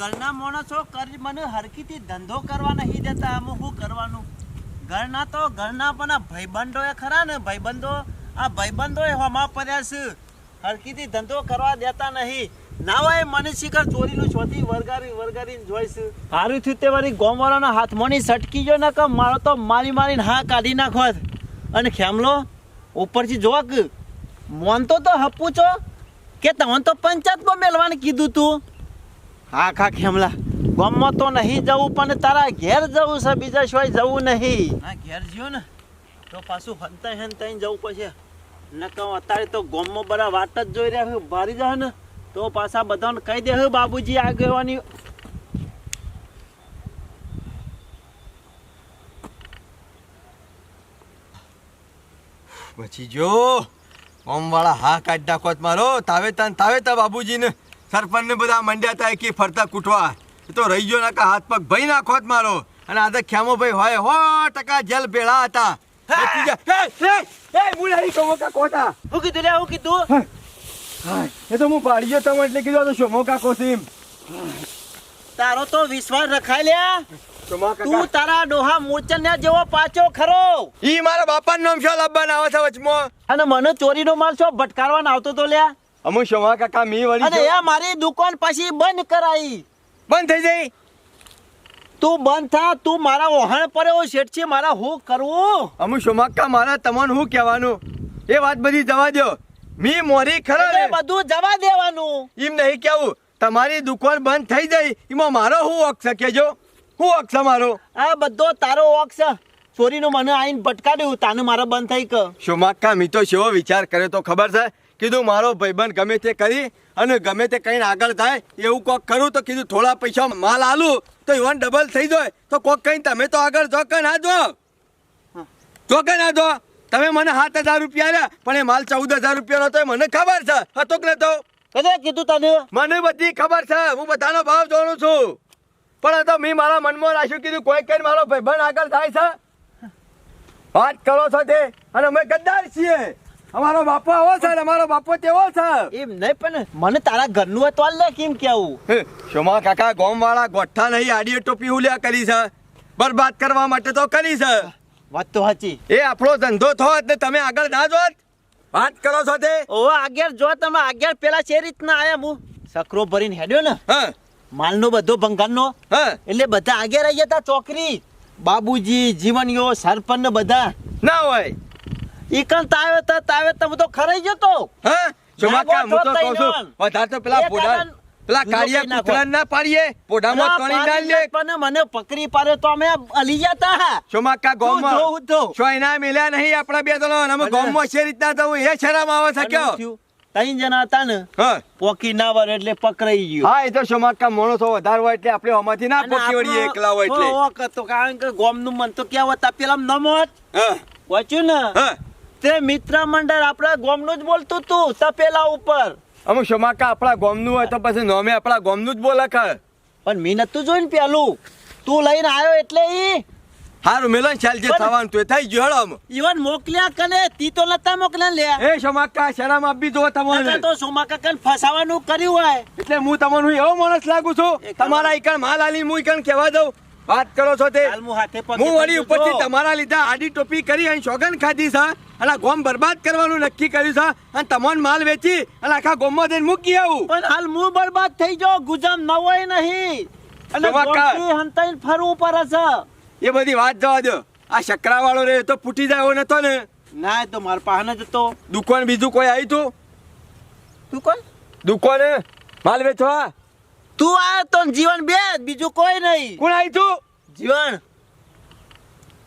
ઘરના માણસો કરી મને હરકીથી ધંધો કરવા નહીં દેતા. આમાં શું કરવાનું? ઘરના તો ઘરના પણ આ ભાઈબંધો એ ખરા ને ભાઈબંધો? આ ભાઈબંધો એ હમા પડ્યા છે. હરકીથી ધંધો કરવા દેતા નહીં. ના હોય મને શિખર ચોરીનું છોથી વરગારી વરગારી જોઈશ હારું થયું તે વળી ગોમવાળાના હાથમાંની સટકી ગયો ને કે મારો તો મારી મારીને હા કાઢી નાખોત અને ખેમલો, ઉપરથી જોવા કે મોનતો તો હપું છો કે તમને તો પંચાયતમાં મેળવાનું કીધું તું? હા ખા ખેમલા. ગામમાં તો નહીં જવું પણ તારા ઘેર જવું છે બીજા સિવાય જવું નહીં. ના ઘેર જ્યો ને. તો પાછું હંતાઈ હંતાઈ જવું પડશે. ન તો અત્યારે તો ગામમાં બધા વાત જ જોઈ રહ્યા છે ભારી જાય ને. તો પાછા બધાને કહી દે હે બાબુજી આગેવાની પછી જો ઓમવાળા હા કાઢ નાખો મારો. તાવે તા ને તાવે તા બાબુજીને. સરપંચને બધા મંડ્યા હતા એકી ફરતા કૂટવા. એ તો રહી ગયો નાકા હાથ પગ ભાઈ નાખો જ મારો. અને આ તો ખ્યામો ભાઈ હોય હો ટકા જેલ ભેળા હતા. હું! કીધું લે હું કીધું એ તો હું પાડી ગયો તમે એટલે કીધું તો શોમો કાકો સીમ તારો તો વિશ્વાસ રખાય લ્યા. તું તારા ડોહા મૂર્છન્યા જેવો પાછો ખરો. ઈ મારા બાપા નામ લાવવાના આવે છે વચમાં? અને મને ચોરીનો માલ છો ભટકારવાનો આવતો તો લ્યા? અમુ શોમા કાકા મી વળી અરે જો. મારી દુકાન પછી બંધ કરાઈ. બંધ થઈ જઈ. તું બંધ થા તું મારા વહાણ પર એવો શેઠ છે મારા હું કરવું અમુ શોમાકા મારા તમને શું કહેવાનું? એ વાત બધી જવા દો મી મોરી ખરો એટલે બધું જવા દેવાનું. એમ નહીં કેવું તમારી દુકાન બંધ થઈ જાય એમાં મારો હું હક છે કેજો હું હક છે મારો? આ બધો તારો હક છે. ચોરીનો મને આઈને ભટકાડ્યું. તાનું મારા બંધ થઈ કે. શોમાક્કા મી તો શેવો વિચાર કર્યો તો ખબર છે? કીધું મારો ભાઈબંધ ગમે તે કરી અને ગમે તે કઈ આગળ થાય એવું કોક કરું તો કીધું થોડા પૈસા માલ આલું તો ઇવન ડબલ થઈ જાય. તો કોક કઈ તમે તો આગળ જો કે ના જો. જો કે ના જો. તમે મને સાત હજાર રૂપિયા રહ્યા પણ એ માલ ચૌદ હજાર રૂપિયાનો તો એ મને ખબર છે. હતો કે નતો? કદે કીધું તને મને બધી ખબર છે. હું બધાનો ભાવ જાણું છું. પણ તો મેં મારા મનમાં રાખ્યું કીધું કોઈ કઈ મારો ભાઈબંધ આગળ થાય છે. વાત કરો છો તે. અને અમે ગદ્દાર છીએ. અમારો બાપો આવો છે અમારો બાપો તેવો છે? એમ નહીં પણ મને તારા ઘરનું હતો તો લે કેમ કેવું? શોમા કાકા ગોમ વાળા ગોઠા નહીં આડીએ ટોપી ઉલ્યા કરી છે. બરબાદ કરવા માટે તો કરી છે. વાત તો સાચી. એ આપણો ધંધો થોત ને તમે આગળ ના જોત. વાત કરો છો તે ઓ આગળ જો તમે આગળ પેલા છે રીતના આયા હું. સકરો ભરીને હેડ્યો ને. હા. માલનો બધો ભંગારનો. હા. એટલે બધા આગળ આવી હતા ચોકરી. બાબુજી જીવનયો સરપંચ બધા. ના હોય. ઈકણ તાવે તો તાવે તો હું તો ખરાઈ ગયો તો. હા? શોમાકા હું તો કહું છું. વધારે તો પેલા પોડા પેલા કાળિયા કરી ના પાડીએ અલા, તણી ના લે. પણ મને પકડી પાડે તો અમે અલી જતા તું જો, ગોમમાં હું જો. શો એના મેલ્યા નહીં આપણા બે તો અમે ગોમમાં છે રીતના તો એ શરમ આવે છે કયો? ત્રણ જણા હતા ને પોકી ના વર એટલે પકડાઈ ગયો. હા એ તો શોમાકા માણસો વધારે હોય એટલે આપણે આમાંથી ના પોકી વળીએ એકલા હોય એટલે. હો, કારણ કે ગોમનું મન તો ક્યાં હતા પેલા નમત. હા. વાંચ્યું ને? હા. તે મિત્ર મંડળ આપણા ગોમનું જ બોલતું તું તપેલા ઉપર. અમુક શમાકા આપણા ગોમનું હોય તો પછી નોમે આપણા ગોમનું જ બોલે ખર. પણ મેં નતું જોઈને પેલું. તું લઈને આવ્યો એટલે ઈ? હારું મેલન ચાલ જે થવાનું તો. થઈ ગયો હળમ ઈવન મોકલ્યા કને? તી તો નતા મોકલ્યા લે એ શમાકા શરમ આપી દો તમને. તો શમાકા કન ફસાવાનું કર્યું હોય. એટલે હું તમને એવો માણસ લાગુ છું. તમારા ઈકણ માલ આલી હું ઈકણ કહેવા દઉં? વાત કરો છો તે. હું વળી ઉપરથી તમારા લીધા આડી ટોપી કરી અહીં સોગન ખાધી છે. અને ગોમ બરબાદ કરવાનું નક્કી કર્યું છે. અને તમારો માલ વેચી અને આખા ગોમમાં જઈને મૂકી આવું. પણ હાલ હું બરબાદ થઈ જાઉં. ગુજામ ન હોય નહીં. અને સોમા કા- ગોમથી હંતાઈને ફરવું પડે છે. એ બધી વાત જવા દો. આ શકરા વાળો રે તો ફૂટી જાય એવો નતો ને. ના તો મારા પાસે જ હતો. દુકાન બીજું કોઈ આવ્યું તું દુકાન? દુકાને? માલ વેચવા? તું આયો તો જીવન બે બીજું કોઈ નહીં. કોણ આવી તું જીવન.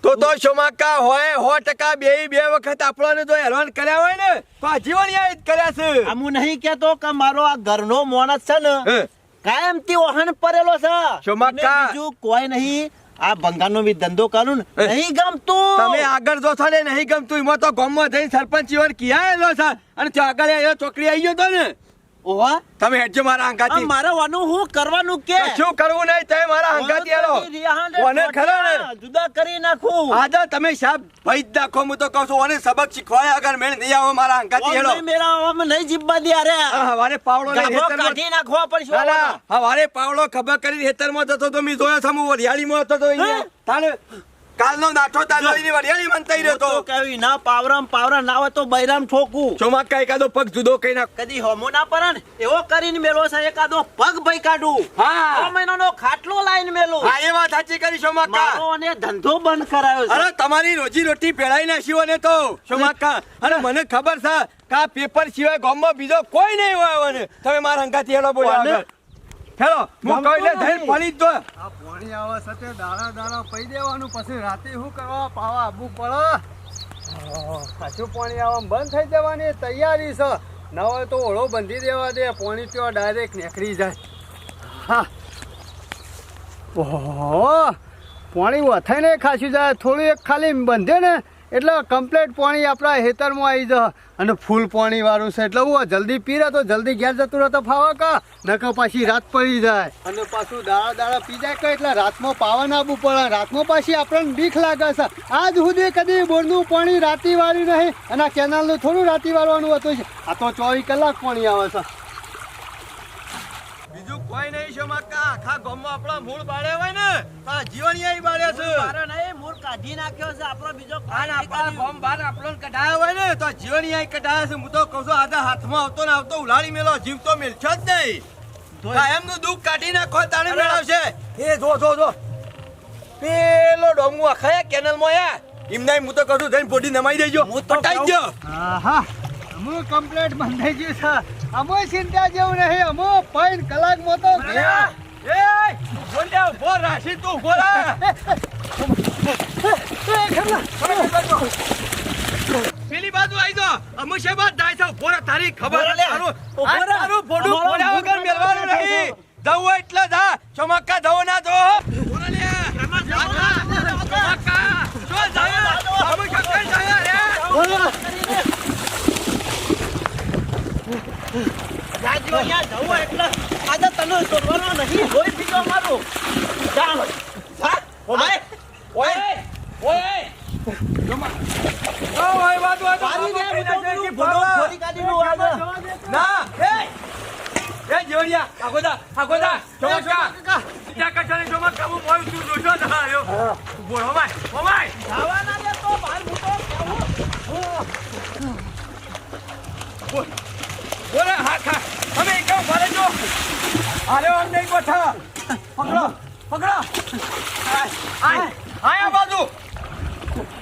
તો તો શોમાકા હોય સો ટકા બે બે વખત આપણને જો હેરાન કર્યા હોય ને તો આ જીવન યાદ કર્યા છે. આમ હું નહીં કેતો કે મારો આ ઘરનો માણસ છે ને. હે. કાયમથી ઓહણ પડેલો છે. શોમાકા. બીજું કોઈ નહીં. આ ભંગારનો બી ધંધો કરું ને. હે. નહીં ગમતું. તમે આગળ જો છો ને નહીં ગમતું એમાં તો ગામમાં જઈને સરપંચ જીવન આવેલો છે. અને ત્યાં આગળ ચોકડી આવી ગયો તો ને. ઓવા તમે હેડજો મારા હંકાતી મારા વાનું હું કરવાનું કે? શું કરવું નહીં તમે મારા હંકાતી આલો ઓને ખરો ને? જુદા કરી નાખું. આજા તમે સાબ ભઈ દાખો હું તો કહું છું ઓને સબક શીખવાય અગર મેળ નહીં આવો મારા હંકાતી હેડો મેરા આમ નહીં જીબ્બા દે અરે હવારે પાવડો ને હેતર કાઢી નાખવા પડશે હવારે પાવડો ખબર કરી હેતરમાં જતો તો મી જોયો છે હું વરિયાળીમાં હતો તો અહીંયા. તાને કાલનો નાઠો તાજો એની વરિયાળીમાં ને તઈ રહ્યો તો. કેવી ના પાવરામ પાવરા ના હોય તો બૈરામ ઠોકું. ચોમાકા એકાદો પગ જુદો કઈ ના કદી હોમો ના પડે એવો કરીને મેલો છે એકાદો પગ ભઈ કાઢું. હા. છ મહિનાનો ખાટલો લાઈન મેલો. હા એ વાત સાચી કરી ચોમાકા. મારો અને ધંધો બંધ કરાયો છે. અરે તમારી રોજી રોટી પેળાઈ નાખ્યો ને તો ચોમાકા. અને મને ખબર છે કે આ પેપર સિવાય ગામમાં બીજો કોઈ નહીં હોય અને તમે મારા હંગાથી હેડો બોલ્યા. હેલો હું કહું લે ધૈર્ય પડી દો. આ પાણી આવે સાથે દાણા દાણા પઈ દેવાનું પછી રાતે શું કરવા? પાવા આબુ પડે પાછું પાણી આવવા બંધ થઈ જવાની તૈયારી છે. ન હોય તો ઓળો બંધી દેવા દે પાણી પીવા ડાયરેક્ટ નીકળી જાય. હા. ઓહો પાણી વથાઈ ને ખાસી જાય થોડું એક ખાલી બંધે ને એટલે કમ્પ્લેટ પાણી આપણા હેતરમાં આવી જાય અને ફૂલ પાણી વાળું છે. એટલે હું જલ્દી પીરે તો જલ્દી ઘેર જતું રહેતો ફાવા કા? નકર પાછી રાત પડી જાય. અને પાછું દાડા દાડા પી જાય કે એટલે રાતમાં પાવન આપવું પડે. રાતમાં પાછી આપણને બીક લાગે છે. આજ સુધી કદી બોરનું પાણી રાતી વાળ્યું નહીં. અને આ કેનાલનું થોડું રાતી વાળવાનું હતું. આ તો ચોવીસ કલાક પાણી આવે છે. કોઈ નહીં ચોમાકા આખા ગામમાં આપણા મૂળ બાળે હોય ને તો જીવન જીવણિયા બાળે છે. મારો નહીં મૂળ કાઢી નાખ્યો છે આપણો બીજો કાન આપણા ગામ બહાર આપણો કઢાયો હોય ને તો જીવણિયા કઢાયો છે. હું તો કહું છું આધા હાથમાં આવતો ને આવતો ઉલાળી મેલો જીવ તો મેલશો જ નહીં. એમનું દુઃખ કાઢી નાખો તાણે મેળવશે. એ જો જો જો. પેલો ડોમુ આખા કેનલમાં યા એમને હું તો કહું છું જઈને બોડી નમાઈ દેજો. હું તો પટાઈ કહું- હા હા હું કમ્પ્લેટ બંધાઈ ગયું છે. અમુ ચિંતા જેવું નહીં અમુ પૈન કલાકમાં તો ગયા. એ બોલ્યા ઊભો રાશી તું ઊભો રહે પેલી બાજુ આવી જો અમુ છે બાદ જાય છે ઊભો રહે તારી ખબર. તારું ઊભો આ રહે. તારું ફોડ્યા વગર ઊભો નહીં જવું એટલે જા ચમક્કા જવો ના જો ઊભો રહે લે. ચમક્કા, જો જાય. અમુ જાય રે. જાજો અહીંયા જવું એટલે આજે તને છોડવાનો નહીં. જોઈ પીજો મારું જા જા ઓય. ઓય. ઓય. ઓ, ઓય, વાંધો, વાંધો, પાણી દે વાંધો, હું? તો કઈ ના આજે. ના એ એ જીવણિયા આગોદા આગોદા ચમક્કા ત્યાં કચાને ચમક્કા હું બોલું છું. જોશો ના આવ્યો ઊભો રહો માય ઓ માય જવા ના દે તો બહાર મૂકો કેવું બોલે હા ખા અમે કેવું ભરે જો અરે આમ નહીં બેઠા પકડો પકડો. આય આય બાજુ.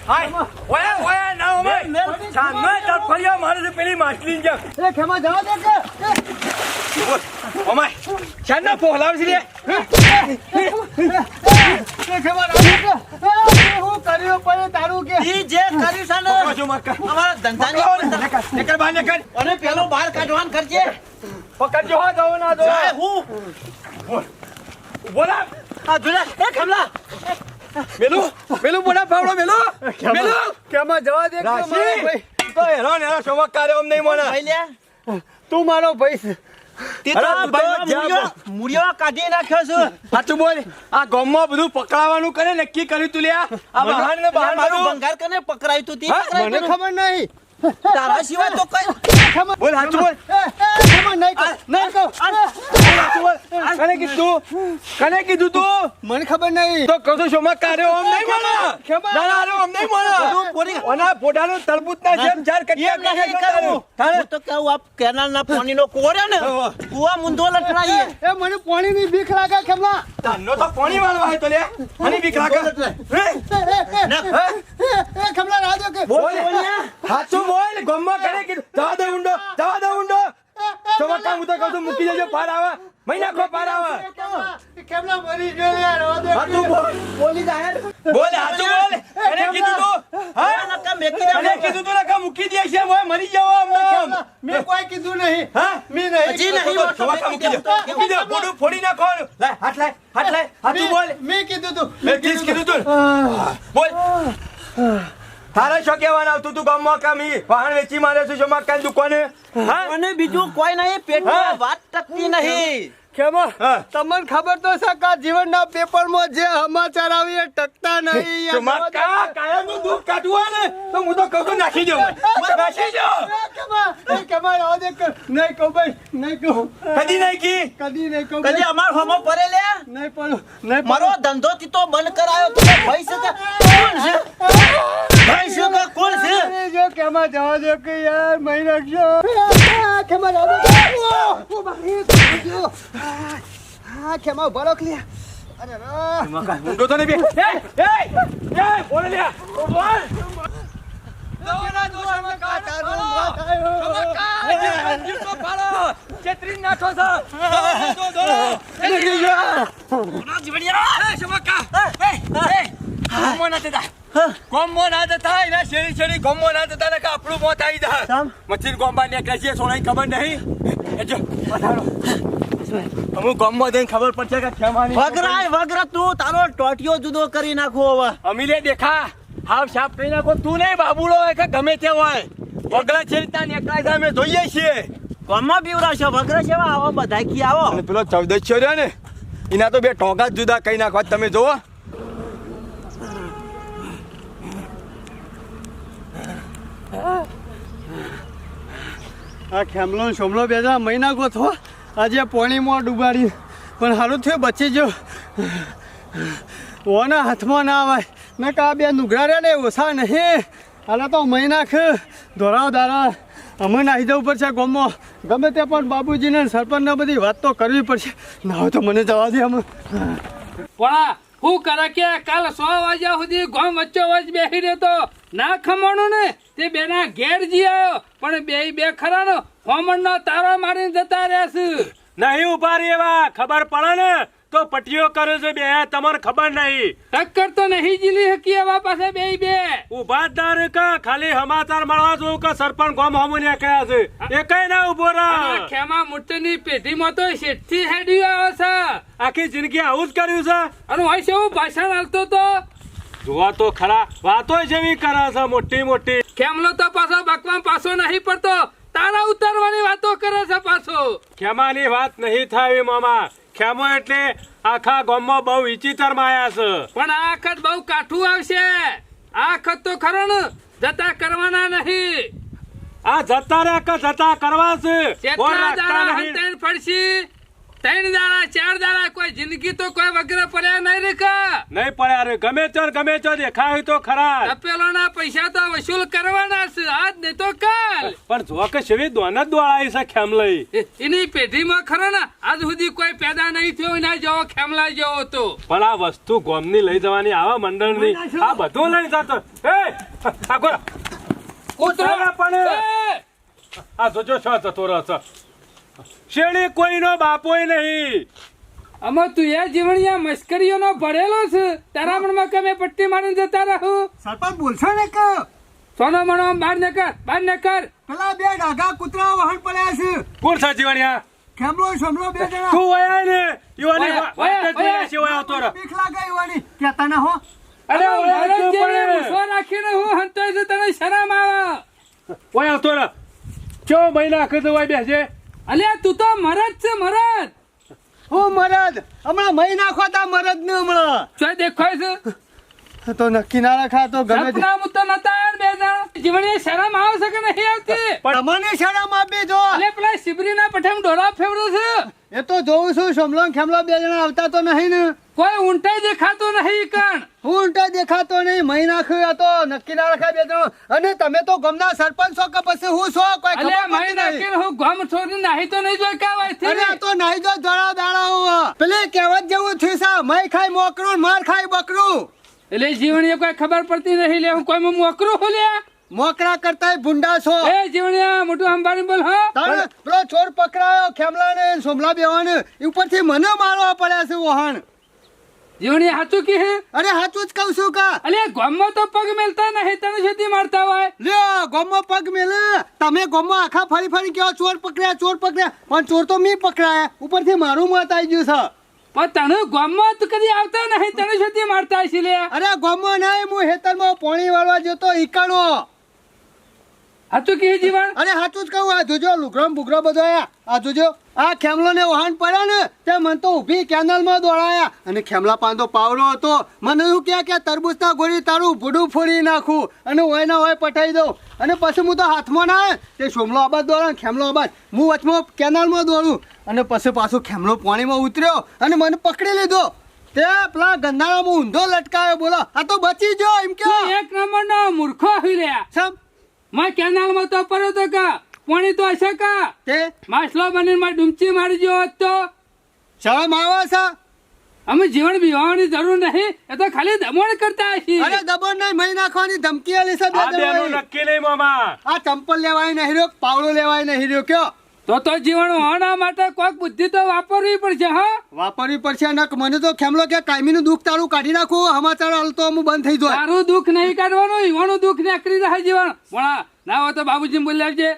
આય ઓય ઓય ના સામે મારે પેલી માછલી જેમ એ ખેમા જવા દે કે? પોહલાવ છે લે. ખેમા હું કર્યો પણ તારું કે? ઈ જે કર્યું છે ને જો અમારા ધંધાની નીકળ બહાર નીકળ. અને પેલો બહાર કાઢવાનું કરજે પકડજો હા દો ના દો હું? બોલા. આ જોલા. એ કમલા મેલું મેલું બોલા પાવડો મેલું. મેલું. કેમાં જવા દે ભાઈ રાશી. તો હેરો ને હેરો શોભા કાર્ય ઓમ નહીં મને. ભાઈ લે તું મારો ભાઈ છે. પકડાવાનું કરે નક્કી કર્યું તું લે આ બહાર ને બહાર ભંગાર કને પકડાયું તું તે મને ખબર નહીં. તારા સિવાય તો કઈ બોલ સાચું બોલ. એ, એ, ખેમા નહીં કહું, નહીં કહું. સાચું બોલ કને કીધું? કને કીધું તું? મને ખબર નહીં. તો કહું છું શોભા કાર્ય આમ નહીં મને ખેમા. ના ના આમ નહીં મને પોરી- ઓના પોડાનું તરબૂચના જેમ ચાર કટિયા એમ નહીં તારે. તો કહું આ કેનાલના પાણીનો કોર્યો ને કુવા મુંદો લટડાઈએ એ મને પાણીની બીક લાગે ખેમા તારનો તો પાણી વાળો હે તો લે. મને બીક લાગે. હે? એ, એ, એ, ના. હે? એ, એ, ખેમલા રાહ જો કે બોલ સાચું બોલ. ગમમાં કરે કીધું જવા દે ઊંડો જવા દે ઊંડો. ચમકા હું તો કહું છું મૂકી દેજો પાર આવે. મહિના નાખો પાર આવે. ખેમલા મરી ગયો યાર હા તું બોલ. બોલી જાહેર બોલ સાચું બોલ. એને કીધું તું હા? નકા મેકી દે કીધું તું નકા મૂકી દે છે મોય મરી જાવ આમ કેમ? મેં કોઈ કીધું નહીં. હા? મેં નહીં. જી નહીં. વાત. મૂકી દે. મૂકી દે ફોડું ફોડી નાખો લાય હાથ લાય હાથ લાય. તું બોલ. મેં કીધું તું. મેં કીધું તું. તારે શું કહેવાનું? આવતું તું ગામમાં કામી? વાહન વેચી મારે છું શોમાં કાંઈ દુકાને? હા? અને બીજું કોઈ નહીં પેટ પેટમાં વાત તકતી નહીં. તમને ખબર તો છે કે જીવનના પેપરમાં જે સમાચાર આવી એ ટકતા નહીં. યાર. કા કાયાનું દૂધ કાઢવું ને તો હું તો કહું નાખી દઉં. નાખી દો એ કેમાં? એ દે નહીં કહું ભાઈ નહીં કહું. કદી નહીં કી કદી નહીં કહું કદી અમાર હોમો પડે લે? નહીં પડું નહીં મારો ધંધો થી તો બંધ કરાયો. તો ભાઈ શકે. કોણ છે? ભાઈ કોણ છે? જો કેમાં જવા દો કે યાર મહિના જવા દો? ઓ, જો. આ, કેમાં ઊભા રહો કે લ્યા. અરે રા. ઊંઘો તો નહીં બે એ એ એ બોલે લ્યા બોલ તારું મોત આવ્યું. નીકળી ગયો. ગોમો ના જતા એના શેરી શેરી ગોમો ના જતા ને કે આપણું મોત આવી જાય. મચ્છી ગોમબા ને કહેશે સોણાઈ ખબર નહીં એ જો પધારો અમુક ગોમમાં જઈને ખબર પડશે કે ખેમાની વગરાય વગરા તું તારો ટોટિયો જુદો કરી નાખો હવે. અમીલે દેખા હાવ સાફ કરી નાખો. તું નહીં બાબુડો હોય કે ગમે તે હોય. છે રીતના નીકળાય છે અમે જોઈએ છીએ. કોમાં બીવરાશો વગરા છે આવો બધા કી આવો. પેલો ચૌદસ્યો રહ્યો ને એના તો બે ટોગા જુદા કઈ નાખવા તમે જોવો આ ખેમલો શોમલો બે જણા મહિના ગો થો આજે પોણીમાં ડૂબાડી પણ સારું થયું બચી ગયો ઓના હાથમાં ના આવે. ને કા બે નુગરા રહ્યા ને, ઓછા નહીં. આલા તો મહિના નાખ. ધોરાવ દારા અમે નાહી જવું પડશે ગોમમાં ગમે તે પણ બાબુજીને સરપંચને બધી વાત તો કરવી પડશે. ના હોય તો મને જવા દે અમે પણ હું કરે કે કાલ સો વાગ્યા સુધી ગોમ વચ્ચો વચ બેસી રહ્યો તો ના ખમણો ને, તે બેના ઘેર જી આવ્યો પણ બે બે ખરા નો હોમણ તારો મારીને જતા રહેશે નહીં ઊભા રે એવા ખબર પડે ને? તો પટીઓ કરે છે બે. તમને ખબર નહીં. ટક્કર તો નહીં જીલી હકી એવા પાસે બે બે. ઊભા જ ના કે ખાલી સમાચાર મળવા જોઉં કે સરપંચ ગોમ હોમુને કયા છે. એ કઈ ના ઊભો રા રહે ખેમા મૂર્તિની પેઢીમાં તો શેઠથી હેડી આવે છે. આખી જિંદગી આવું જ કર્યું છે? અને હોય છે હું ભાષણ હાલતો તો. જોવા તો ખરા. વાતો જેવી કરે છે મોટી મોટી. ખેમલો તો પાછો બકવા પાછો નહીં પડતો. તારા ઉતારવાની વાતો કરે છે પાછો. ખેમાની વાત નહીં થાય મામા. ખેમો એટલે આખા ગામમાં બહુ વિચિત્ર માયા છે. પણ આ વખત બહુ કાઠું આવશે. આ વખત તો ખરો ને જતા કરવાના નહીં. આ જતા રે કે જતા કરવા છે? કોણ ત્રણ દાડા ચાર દાડા કોઈ જિંદગી તો કોઈ વગર પડ્યા નહીં રેખા નહીં પડ્યા રે ગમે તો ગમે તો દેખાય તો ખરા તપેલોના પૈસા તો વસૂલ કરવાના છે આજ નહીં તો કાલ. પણ જો કે શેવી દોન જ દોડાઈ છે ખેમલઈ. એની પેઢીમાં ખરો ને આજ સુધી કોઈ પેદા નહીં થયો ના જેવો ખેમલા જેવો તો પણ આ વસ્તુ ગોમની લઈ જવાની આવા મંડળની આ બધું લઈ જતો. એ ઠાકોર. કૂતરો! ઉતરો પણ આ જોજો છો જતો રહે છે કોઈનો બાપોય નહીં. આમાં તું એ જીવણિયા મસ્કરીઓનો ભરેલો છે. તારા મનમાં કમે પટ્ટી મારીને જતા રહો. સરપંચ બોલશો ને કે? સોનો મણો બાર ને કર બાર ને કર પેલા બે ડાઘા કૂતરા વહન પડ્યા છે. કોણ સાચીવાણિયા જીવણિયા? કેમલો સોમલો બે જણા. તું વયા ને? યુવાની વયા, વયા, છે વયા. તો. બીક લાગે યુવાની કહેતા ના હો. અરે જેવી પડે. મૂછો રાખીને હું હંતોય છે તને શરમ આવે. વયા તો. ચો મહિના કીધું બેસે. અલ્યા તું તો મરદ છે મરદ. હું મરદ? હમણાં મહી નાખો તા મરદ ને હમણાં. ચોય દેખાય છે? તો નક્કી ના રખા તો ગમે તે સપના મુદ્દો નતા ને બે જણ. જીવણી શરમ આવશે કે નહીં આવતી? પણ અમને શરમ આપી જો. અલે પેલા શિબરીના પઠામ ડોરા ફેવરો છે. એ તો જોઉં છું સોમલો ને ખેમલો બે જણા આવતા તો નહીં ને. કોઈ ઊંટાઈ દેખાતો નહીં કણ. હું ઊંટા દેખાતો નહીં. મહી નાખ્યું આ તો નક્કી ના રખાય બે અને તમે તો ગમના સરપંચ છો કે પછી હું છો? કોઈ ખબર નાખી નાખીને હું ગમ છોડી નાહી તો નહીં જોઈ કાવા અરે આ તો નાઈ જો ધોળા દાડા હું. પેલે કહેવત જેવું થયું છે મય ખાય મોકરું માર ખાય બકરું. એટલે જીવણીએ કોઈ ખબર પડતી નહીં લે હું કોઈ મોકરું હું લે? મોકરા કરતા ભૂંડા છો. એ જીવણિયા મોટું અંબાણી બોલ હા? તારે પેલો ચોર પકડાયો ખેમલા ને સોમલા બેવાને. એ ઉપરથી મને મારવા પડ્યા છે વહાણ. જીવણી સાચું કી હે? અરે હાચું જ કહું છું કા અલે ગોમો તો પગ મેલતા નહીં તને સુધી મારતા હોય. લ્યો ગોમો પગ મેલે. તમે ગોમો આખા ફરી ફરી કહો ચોર પકડ્યા ચોર પકડ્યા. પણ ચોર તો મી પકડાયા. ઉપરથી મારું મત આવી ગયું છે. પણ તને ગોમો તો કદી આવતા નહીં તને સુધી મારતા હશે લે અરે ગોમો નહીં હું હેતરમાં પોણી વાળવા જતો ઈકાણો. હતું કે જીવન અરે સાચું જ કહું આ જોજો લુગડો બુગડો બધો આયા. આ જોજો આ ખેમલો ને વહાણ પડ્યા ને તે મને તો ઊભી કેનલમાં દોડાયા. અને ખેમલા પાંદો પાવડો હતો. મને એવું કહે કે તરબૂચના ગોળી તારું ભૂડું ફોડી નાખું અને હોય ના હોય પટાઈ દઉં. અને પછી હું તો હાથમાં ના તે સોમલો આબાદ દોડે ને ખેમલો આબાદ. હું વચમાં કેનાલમાં દોડું. અને પછી પાછું ખેમલો પાણીમાં ઉતર્યો અને મને પકડી લીધો. તે પેલા ગંધારામાં ઊંધો લટકાયો બોલો આ તો બચી જો એમ કે તું એક નંબરનો મૂર્ખો હી લ્યા કેનાલમાં તો પડ્યો તો કા? પાણી તો હશે કા? તે માછલો બનીને માં ડૂમચી મારી ગયો હોત તો. શરમ આવે છે? અમે જીવન બીવાની જરૂર નહીં. એ તો ખાલી દમણ કરતા હશી. અરે દબણ નહીં મહી નાખવાની ધમકી આલી છે બે આ બેનું નક્કી નહીં મામા. આ ચંપલ લેવાય નહીં રહ્યો પાવડો લેવાય નહીં રહ્યો કયો? તો તો જીવન હોના માટે કોઈક બુદ્ધિ તો વાપરવી પડશે હા? વાપરવી પડશે નક મને તો ખેમલો કે કાયમીનું દુઃખ તારું કાઢી નાખું સમાચાર હાલતો અમુક બંધ થઈ જાય. તારું દુઃખ નહીં કાઢવાનું ઈવાનું દુઃખ નીકળી રહે જીવન. પણ ના હોય તો બાબુજી બોલી આવજે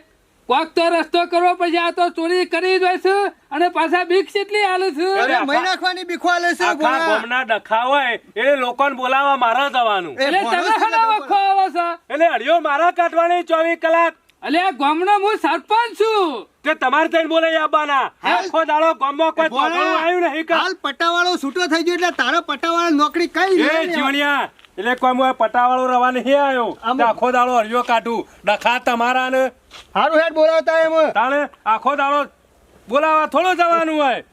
કોક તો રસ્તો કરવો પડશે આ તો ચોરી કરી દેશું અને પાછા બીક કેટલી હાલે છે? મહી નાખવાની બીખો હાલે છે આખા ડખા હોય એ લોકોને બોલાવવા મારા જવાનું. એટલે તમે છે ખો આવો છો. એટલે અડિયો મારા કાઢવાની ચોવીસ કલાક. અલે ગામનો હું સરપંચ છું. તે તમારે થઈને બોલે આવવાના આખો દાડો ગામમાં કોઈ ભોળા, આવ્યું નહીં કે? હાલ પટાવાળો છૂટો થઈ ગયો એટલે તારો પટાવાળો નોકરી કઈ એ. જીવણિયા એટલે કોઈ હું પટાવાળો રવા નહીં આવ્યો. આખો દાડો હરિયો કાઢું. ડખા તમારા ને હારું હેડ બોલાવતા એમ. તાણે આખો દાડો બોલાવા થોડો જવાનું હોય.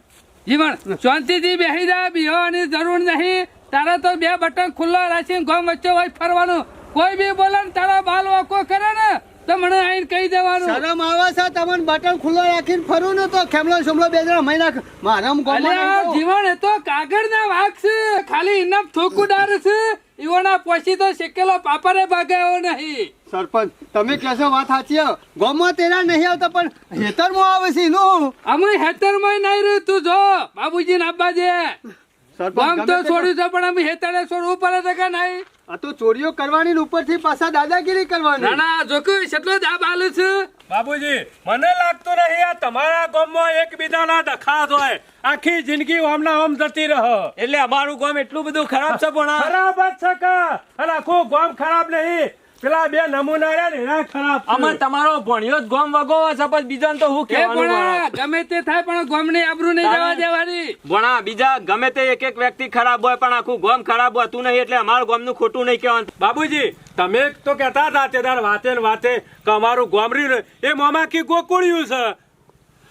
જીવન શાંતિથી બેસી જા બીવાની જરૂર નહીં. તારા તો બે બટન ખુલ્લા રાખીને ગામ વચ્ચે હોય ફરવાનું. કોઈ બી બોલે ને તારા બાલ વાકો કરે ને. તો મને આઈને કહી દેવાનું. શરમ આવે છે તમને બટન ખુલ્લો રાખીને ફરું ને તો ખેમલો શુમલો બે જણા મહિના મારા અલે જીવન એ તો કાગળના વાઘ છે ખાલી એના થોકુદાર છે. ઈવોના પોસી તો શેકેલો પાપરે ભાગાયો નહીં. સરપંચ તમે કહેશો વાત સાચી હે. ગામમાં તેરા નહીં આવતા પણ હેતરમાં આવે છે એનું. અમે હેતરમાં નહીં રહ્યું તું જો બાબુજી ને આબા દે. સરપંચ ગામ તો તે છોડ્યું છે પણ અમે હેતરે છોડવું પડે છે કે નહીં? આ તો ચોરીઓ કરવાની ઉપર ઉપરથી પાછા દાદાગીરી કરવાની. ના ના એટલો જ દાબ આલે છે. બાબુજી મને લાગતું નહીં આ તમારા ગામમાં એકબીજાના ડખા જ હોય. આખી જિંદગી ઓમના ઓમ જતી રહો. એટલે અમારું ગામ એટલું બધું ખરાબ છે પણ. ખરાબ જ છે કા? અને આખું ગામ ખરાબ નહીં. પેલા બે નમૂના રહ્યા ને એના ખરાબ અમાર તમારો ભણ્યો જ ગોમ વગો છે પણ તો હું કે ગમે તે થાય પણ ગામની આબરૂ નહીં જવા દેવાની. ભણા બીજા ગમે તે એક એક વ્યક્તિ ખરાબ હોય પણ આખું ગોમ ખરાબ હતું નહીં એટલે અમારું ગોમનું ખોટું નહીં કહેવાનું. બાબુજી તમે તો કહેતા હતા તેદાર વાતે ને વાતે કે અમારું ગોમરી ને એ મોમાકી ગોકુળ્યું છે.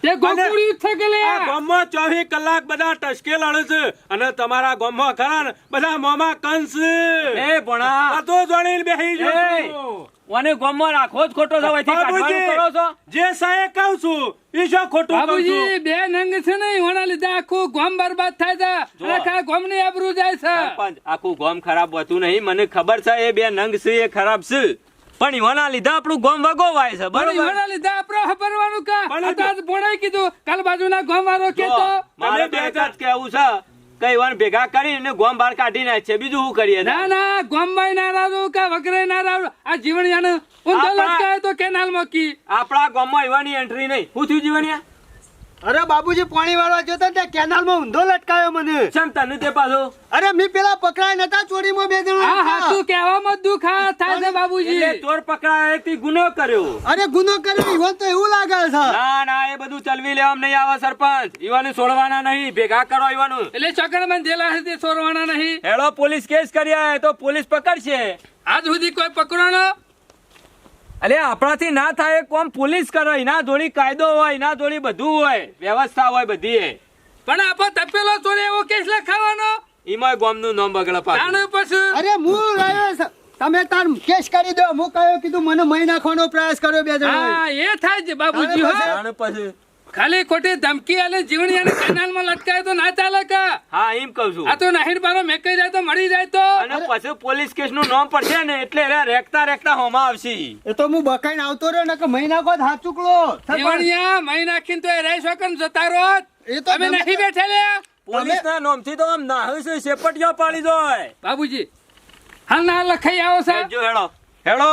તે ગોકુળી છે લે? આ ગામમાં ચોવીસ કલાક બધા ટસકે લડે છે. અને તમારા ગામમાં ખરા બધા મોમાં કંસ. એ ભણા. આ તો જોડીને બેસી એ! ગયો મને ગામમાં જ ખોટો છે અહીંથી કરો છો. જે સાહેબ કહું છું એ ખોટું બાબુજી બે નંગ છે ને એના લીધે આખું ગોમ બરબાદ થાય છે. અને ગામની આબરૂ જાય છે. આખું ગોમ ખરાબ હતું નહીં. મને ખબર છે એ બે નંગ છે એ ખરાબ છે. પણ એના લીધે આપણું ગોમ વગોવાય છે બરોબર? એના લીધે આપણો ખબરવાનું કા? પણ તો આજ ભોણાઈ કીધું. કાલ બાજુના ગોમ વાળો કેતો મારે બે જાત કેવું છે. કઈ વાર ભેગા કરીને ગોમ બહાર કાઢી નાખે છે. બીજું શું કરીએ ના ના ગામમાં ના રાવું કા વગરે ના રાવું આ જીવન યાને ઊંધો લટકાય તો કેનાલ મૂકી આપણા ગામમાં ઈવાની એન્ટ્રી નહીં. હું થયું જીવનિયા અરે બાબુજી પાણી વાળવા જતો ત્યાં કેનાલમાં ઊંધો લટકાયો મને. ચમ તને તે પાછો? અરે મી પેલા પકડાય નતા ચોરીમાં બે આ હા હા તું કેવા માં આ થાય છે બાબુજી એટલે ચોર પકડાય તે ગુનો કર્યો. અરે ગુનો કર્યો ઈવન તો એવું લાગે છે. ના ના એ બધું ચલવી લેવા નહીં આવે સરપંચ. ઈવાનું છોડવાના નહીં ભેગા કરો ઈવાનું. એટલે ચોકડ બંધેલા છે તે છોડવાના નહીં? હેડો પોલીસ કેસ કર્યા તો પોલીસ પકડશે. આજ સુધી કોઈ પકડવાનો અલે આપણાથી ના થાય કોમ પોલીસ કરે. એના જોડી કાયદો હોય એના જોડી બધું હોય વ્યવસ્થા હોય બધી પણ આપો તપેલો ચોરે એવો કેસ લખાવાનો? એમાં ગામનું નામ બગડે પાછું. પછી? અરે હું રહ્યો તમે તાર કેસ કરી દો. હું કયો કીધું મને મહી નાખવાનો પ્રયાસ કર્યો બે જણા હા એ થાય છે બાબુજી હો. પછી ખાલી ખોટી ધમકી આલે જીવણી અને કેનાલમાં લટકાય તો ના ચાલે કા? હા એમ કહું છું. આ તો નાહિર બારો કઈ જાય તો મળી જાય તો. અને પછી પોલીસ કેસનું નામ પડશે ને એટલે રે રેકતા રેકતા હોમાં આવશે. એ તો હું બકાઈને આવતો રહ્યો ને કે મહિના કો હાથ ચૂકલો. જીવણિયા મહી નાખીને તો એ રહી શકન જતા રહો. એ તો અમે નહીં બેઠેલે. પોલીસ ના નામથી તો આમ નાહે છે સેપટીઓ પાડી દોય. બાબુજી હાલ ના લખાઈ આવો સર જો હેડો. હેડો.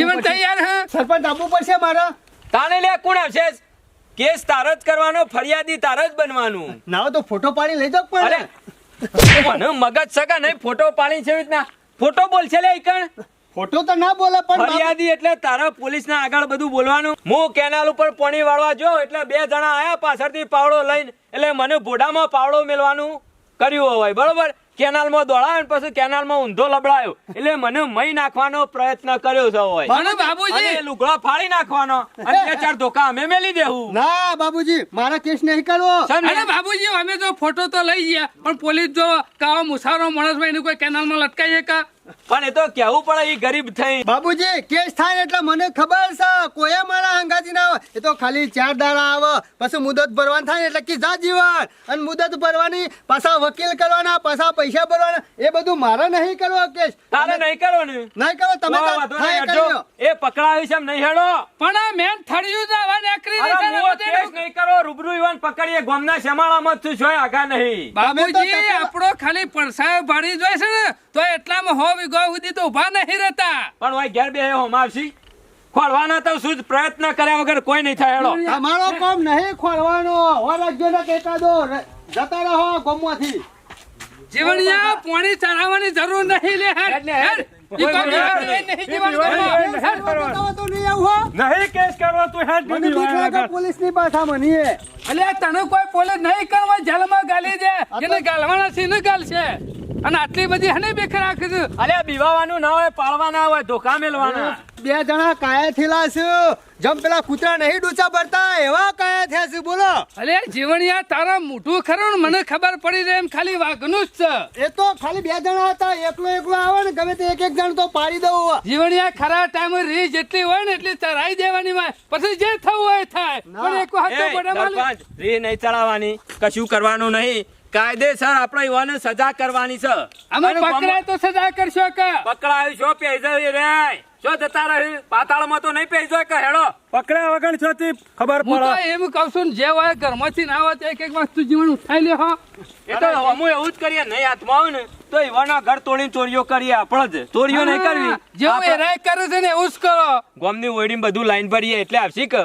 જીવન તૈયાર હે? સરપંચ આબુ પડશે મારા? તાને લે કોણ આવશે? કેસ તાર જ કરવાનો ફરિયાદી તાર જ બનવાનું. ના તો ફોટો પાડી લઈ જાવ પણ મને મગજ સગા નહીં? ફોટો પાડી છે રીતના. ફોટો બોલ છે લે ઈકણ. ફોટો તો ના બોલે પણ ફરિયાદી એટલે તારા પોલીસ ના આગળ બધું બોલવાનું. હું કેનાલ ઉપર પાણી વાળવા જો એટલે બે જણા આયા પાછળથી પાવડો લઈને. એટલે મને ભોડામાં પાવડો મેળવાનું કર્યું હોય બરોબર? કેનાલમાં દોડાયો ને પછી કેનાલમાં ઊંધો લબડાયો. એટલે મને મહી નાખવાનો પ્રયત્ન કર્યો છે હોય પણ બાબુજી. લુગડો ફાડી નાખવાનો. અને બે ચાર ધોકા અમે મેલી દેવું ના બાબુજી મારા કેસ નહીં કરવો? અરે બાબુજી અમે તો ફોટો તો લઈ ગયા પણ પોલીસ જો કાવો મુસારો માણસ ભાઈ કોઈ કેનાલમાં લટકાઈએ કા પણ એ તો કેવું પડે એ ગરીબ થઈ બાબુજી કેસ થાય એટલે મને ખબર છે. કોઈ મારા હંગાજી ના આવે એ તો ખાલી ચાર દાડા આવે. પછી મુદત ભરવાની થાય એટલે કીધા જીવન. અને મુદત ભરવાની પાછા વકીલ કરવાના પાછા પૈસા ભરવાના. એ બધું મારે નહીં કરવો કેસ. તારે નહીં કરો ને? નહીં કરો તમે એ પકડાવી છે નહીં હેડો. પણ આ મેન થડિયું જ આવા નીકળી કેસ નહીં કરો રૂબરૂ ઈવન પકડીએ. ગામના શેમાળામાં જ છું જોય આગા નહીં. બાબુજી આપણો ખાલી પડસાયો ભાડી જોઈ છે ને તો એટલામાં હો વીઘો સુધી તો ઊભા નહીં રહેતા. પણ હોય ઘેર બે હોમાવશી ખોળવાના તો શું પ્રયત્ન કર્યા વગર કોઈ નહીં થાય હેડો તમારો કામ નહીં ખોળવાનો. હો રાખજો ને કહેતા દો જતા રહો ગમમાંથી. જીવણિયા પાણી ચડાવવાની જરૂર નહીં લે હેડ, હેડ ને, નહીં. કેસ કરવો તું હેડ પાછા મનીએ એટલે તને કોઈ પોલીસ નહીં કરવા જેલમાં ગાલી દે જેને ગાલવાના છે ને ગાલશે અને આટલી બધી હને બેખ રાખે છે અલ્યા બીવાવાનું ના હોય પાળવાના હોય ધોકા મેલવાના. બે જણા કાયા થેલા છે. જમ પેલા કૂતરા નહીં ડૂચા ભરતા એવા કાયા થયા છે બોલો. અલે જીવણિયા તારા મોટું ખરું મને ખબર પડી રહે એમ ખાલી વાઘનું જ છે. એ તો ખાલી બે જણા હતા એકલો એકલો આવે ને ગમે તે એક એક જણ તો પાડી દઉં જીવણિયા ખરા ટાઈમ રી જેટલી હોય ને એટલી ચરાઈ દેવાની માં પછી જે થવું હોય થાય. પણ એક વાત તો રી નહીં ચડાવવાની. કશું કરવાનું નહીં. કાયદેસર આપણે યુવાને સજા કરવાની છે. અમે પકડાય તો સજા કરશો કે? પકડાય છો પેજો રે? જો જતા રહી? પાતાળમાં તો નહીં પેજો કે હેડો? પકડ્યા વગર ખબર હું તો પડે. એમ કહું છું ને જે હોય ઘરમાંથી ના હોય તો એક એક વસ્તુ જીવન ઉઠાઈ લે હો. એ તો અમે એવું જ કરીએ નહીં હાથમાં આવે ને તો ઈવાના ઘર તોડીને ચોરીઓ કરીએ આપણે જ. ચોરીઓ નહીં કરવી. જેવું એરાય કરે છે ને એવું જ કરો. ગામની ઓયડીમાં બધું લાઈન ભરીએ એટલે આવશી કે?